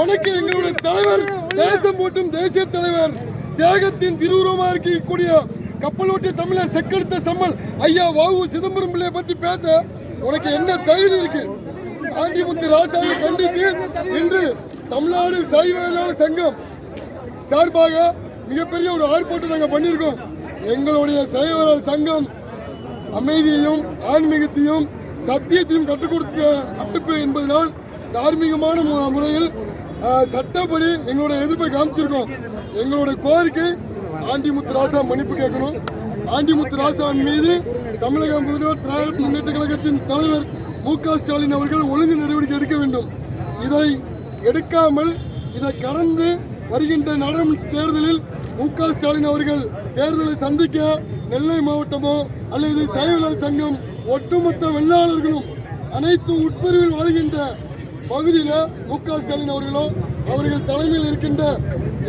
உனக்கு எங்களுடைய தலைவர் தேசம் மற்றும் தேசிய தலைவர் தியாகத்தின் திருவுருவமா இருக்கக்கூடிய கப்பல் ஓட்டிய தமிழர் செக்கெடுத்த சம்மல் ஐயா வாவு சிதம்பரம் பிள்ளைய பத்தி பேச உனக்கு என்ன தகுதி இருக்கு? ஆண்டிமுத்து ராசாவை கண்டித்து இன்று தமிழ்நாடு சைவ சங்கம் சார்பாக மிகப்பெரிய ஒரு ஆர்ப்பாட்டம் நாங்கள் பண்ணியிருக்கோம். எங்களுடைய சைவ சங்கம் அமைதியையும் ஆன்மீகத்தையும் சத்தியத்தையும் கற்றுக் கொடுத்த அமைப்பு என்பதனால் தார்மீகமான முறையில் சட்டப்படி எங்களுடைய எதிர்ப்பை காமிச்சிருக்கோம். எங்களுடைய கோரிக்கை ஆண்டிமுத்து ராசா மன்னிப்பு கேட்கணும். ஆண்டிமுத்து ராசா மீது தமிழக முதல்வர் திராவிட முன்னேற்ற கழகத்தின் தலைவர் மு க ஸ்டாலின் அவர்கள் ஒழுங்கு நடவடிக்கை எடுக்க வேண்டும். இதை எடுக்காமல் இதை கடந்து வருகின்ற நாடாளுமன்ற தேர்தலில் மு க ஸ்டாலின் அவர்கள் தேர்தலை சந்திக்க நெல்லை மாவட்டமோ அல்லது சைவநல சங்கம் ஒட்டுமொத்த வெள்ளாளர்களும் அனைத்து உட்பிரிவில் வாழ்கின்ற பகுதியில் மு க ஸ்டாலின் அவர்களோ அவர்கள் தலைமையில் இருக்கின்ற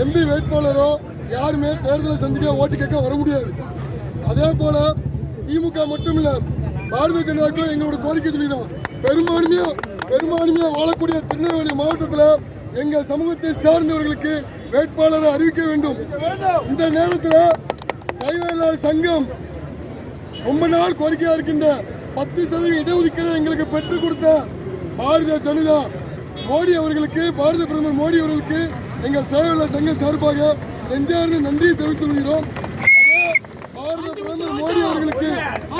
எம்பி வேட்பாளரோ யாருமே தேர்தலை சந்திக்க ஓட்டு கேட்க வர முடியாது. அதே போல திமுக மட்டும் இல்ல பாரதிய ஜனதாக்கும் எங்களோட கோரிக்கை சொல்லிடும் பெரும்பான்மையா பெரும்பான்மையா வாழக்கூடிய திருநெல்வேலி மாவட்டத்தில் எங்கள் சமூகத்தை சார்ந்தவர்களுக்கு வேட்பாளரை அறிவிக்க வேண்டும். இந்த நேரத்தில் சைவ சங்கம் ரொம்ப நாள் கோரிக்கையாக இருக்கின்ற பத்து சதவீத இடஒதுக்கீடு எங்களுக்கு பெற்றுக் கொடுத்த பாரதிய ஜனதா மோடி அவர்களுக்கு பாரத பிரதமர் மோடி அவர்களுக்கு எங்கள் சேவையாளர் சங்கம் சார்பாக நெஞ்சார்ந்த நன்றியை தெரிவித்துக் கொள்கிறோம். பாரத பிரதமர் மோடி அவர்களுக்கு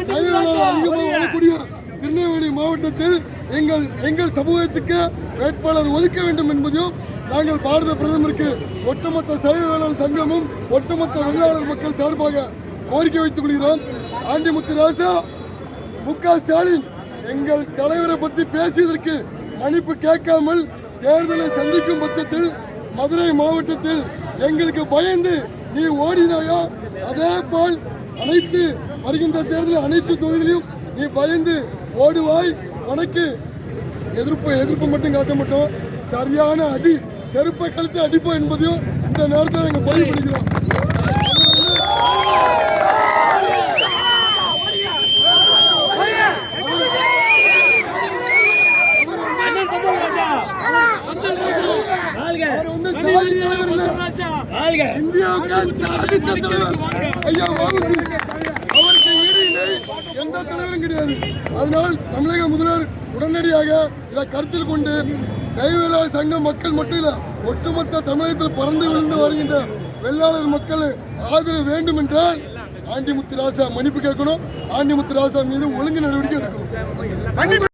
சைவயாளர் அதிகமாக வாழக்கூடிய திருநெல்வேலி மாவட்டத்தில் எங்கள் எங்கள் சமூகத்துக்கு வேட்பாளர் ஒதுக்க வேண்டும் என்பதையும் நாங்கள் பாரத பிரதமருக்கு ஒட்டுமொத்த சைவ சங்கமும் ஒட்டுமொத்த வெள்ளாளர் மக்கள் சார்பாக கோரிக்கை வைத்துக் கொள்கிறோம். ஆண்டிமுத்து ராசா மு க ஸ்டாலின் எங்கள் தலைவரை பற்றி பேசியதற்கு மன்னிப்பு கேட்காமல் தேர்தலை சந்திக்கும் பட்சத்தில் மதுரை மாவட்டத்தில் எங்களுக்கு பயந்து நீ ஓடினாயோ? அதே போல் அனைத்து வருகின்ற தேர்தல் அனைத்து தொகுதியிலும் நீ பயந்து ஓடுவாய். உனக்கு எதிர்ப்பு எதிர்ப்பு மட்டும் காட்ட மாட்டோம். சரியான அடி செருப்பை கழுத்து அடிப்போம் என்பதையும் இந்த நேரத்தில் நாங்கள் பதிவு பண்ணிக்கிறோம் இந்தியாவுக்கு சாதித்த தலைவர் ஐயா வாபசி அவருக்கு ஈடு இணை எந்த தலைவரும் கிடையாது. அதனால் தமிழக முதல்வர் உடனடியாக இதை கருத்தில் கொண்டு சைவ சங்க மக்கள் மட்டும் இல்ல ஒட்டுமொத்த தமிழகத்தில் பறந்து விழுந்து வருகின்ற வெள்ளாளர் மக்கள் ஆதரவு வேண்டும் என்றால் ஆண்டிமுத்து ராசா மன்னிப்பு கேட்கணும். ஆண்டிமுத்து ராசா மீது ஒழுங்கு நடவடிக்கை எடுக்கணும்.